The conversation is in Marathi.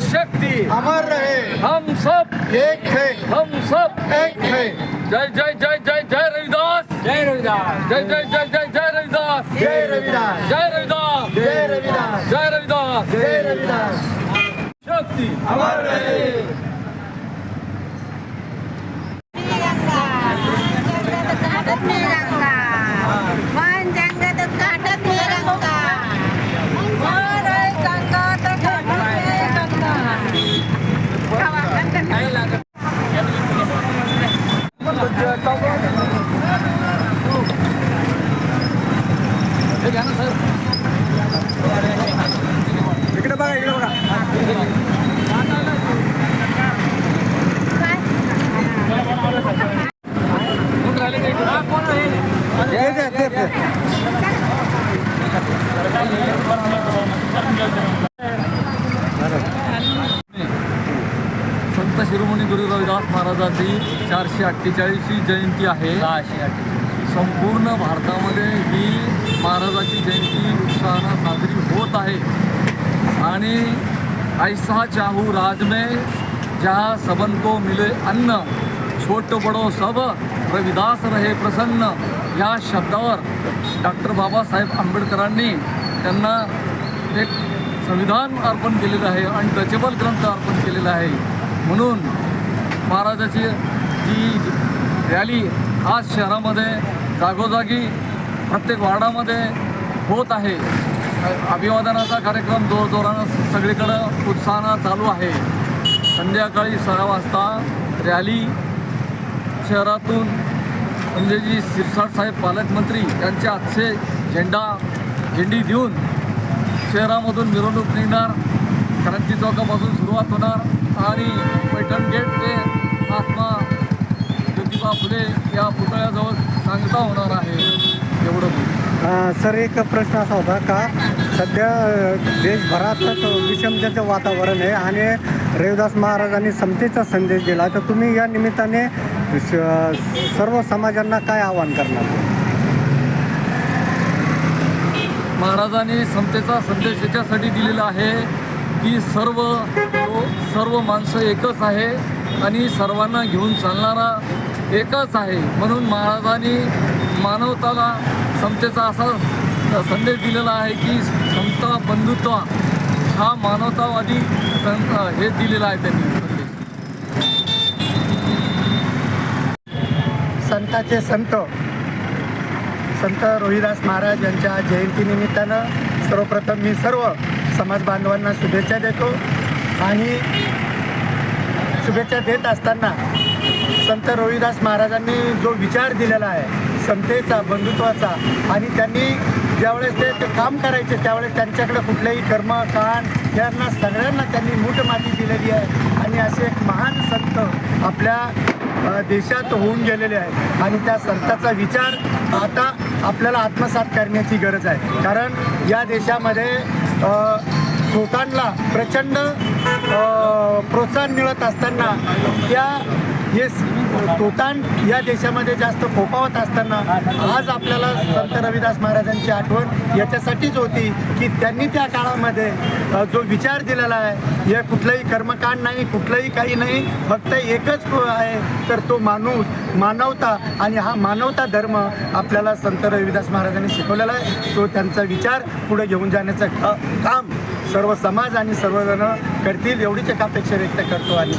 शक्ति अमर रहे हम सब एक थे हम सब एक थे जय जय जय जय जय रविदास जय रविदास जय जय जय जय जय रविदास जय रविदास जय रविदास जय रविदास जय रविदास जय रविदास शक्ति अमर रहे इकडे बघा इकडे बघा. संत शिरोमणी गुरु रविदास महाराजांची चारशे अठ्ठेचाळीसची जयंती आहे. संपूर्ण ही महाराजाची जयंती उत्साहानं साजरी होत आहे. आणि ऐसा चाहू राज में जहाँ सबन को मिले अन्न छोट बडो सब रविदास रहे प्रसन्न. या शब्दावर डॉक्टर बाबासाहेब आंबेडकरांनी त्यांना एक संविधान अर्पण केलेलं आहे आणि टचेबल ग्रंथ अर्पण केलेला आहे. म्हणून महाराजाची जी रॅली आज शहरामध्ये जागोजागी प्रत्येक वार्डामध्ये होत आहे. अभिवादनाचा कार्यक्रम जोरजोरानं सगळीकडं उत्साहानं चालू आहे. संध्याकाळी सहा वाजता रॅली शहरातून संजयजी शिरसाट साहेब पालकमंत्री यांच्या हातचे झेंडा झेंडी देऊन शहरामधून मिरवणूक निघणार. क्रांती चौकापासून सुरुवात होणार आणि पैठण गेट ते महात्मा ज्योतिबा फुले या पुतळ्याजवळ सांगता होणार आहे. एवढं सर एक प्रश्न असा होता का सध्या अं, देशभरातच विषमतेचं वातावरण आहे आणि रविदास महाराजांनी समतेचा संदेश दिला. तर तुम्ही या निमित्ताने सर्व समाजांना काय आवाहन करणार? महाराजांनी समतेचा संदेश याच्यासाठी दिलेला आहे की सर्व सर्व माणसं एकच आहे आणि सर्वांना घेऊन चालणारा एकच आहे. म्हणून महाराजांनी मानवताला समतेचा असा संदेश दिलेला आहे की समता बंधुत्व हा मानवतावादी हे दिलेला आहे त्यांनी संताचे संत. संत रोहिदास महाराज यांच्या जयंतीनिमित्तानं सर्वप्रथम मी सर्व समाज बांधवांना शुभेच्छा देतो. आणि शुभेच्छा देत असताना संत रोहिदास महाराजांनी जो विचार दिलेला आहे समतेचा बंधुत्वाचा. आणि त्यांनी ज्यावेळेस ते ते काम करायचे त्यावेळेस त्यांच्याकडे कुठलेही कान यांना सगळ्यांना त्यांनी मूठ माती दिलेली आहे. आणि असे एक महान संत आपल्या देशात होऊन गेलेले आहेत. आणि त्या संताचा विचार आता आपल्याला आत्मसात करण्याची गरज आहे. कारण या देशामध्ये अ, खोतांना प्रचंड प्रोत्साहन मिळत असताना त्या हे तोतान या देशामध्ये जास्त फोपावत असताना आज आपल्याला संत रविदास महाराजांची आठवण याच्यासाठीच होती की त्यांनी त्या काळामध्ये जो विचार दिलेला आहे हे कुठलंही कर्मकांड नाही कुठलंही काही नाही फक्त एकच आहे तर तो माणूस मानवता आणि हा मानवता धर्म आपल्याला संत रविदास महाराजांनी शिकवलेला आहे. तो त्यांचा विचार पुढे घेऊन जाण्याचं क- काम सर्व समाज आणि सर्वजण करतील एवढीच एक अपेक्षा व्यक्त करतो आणि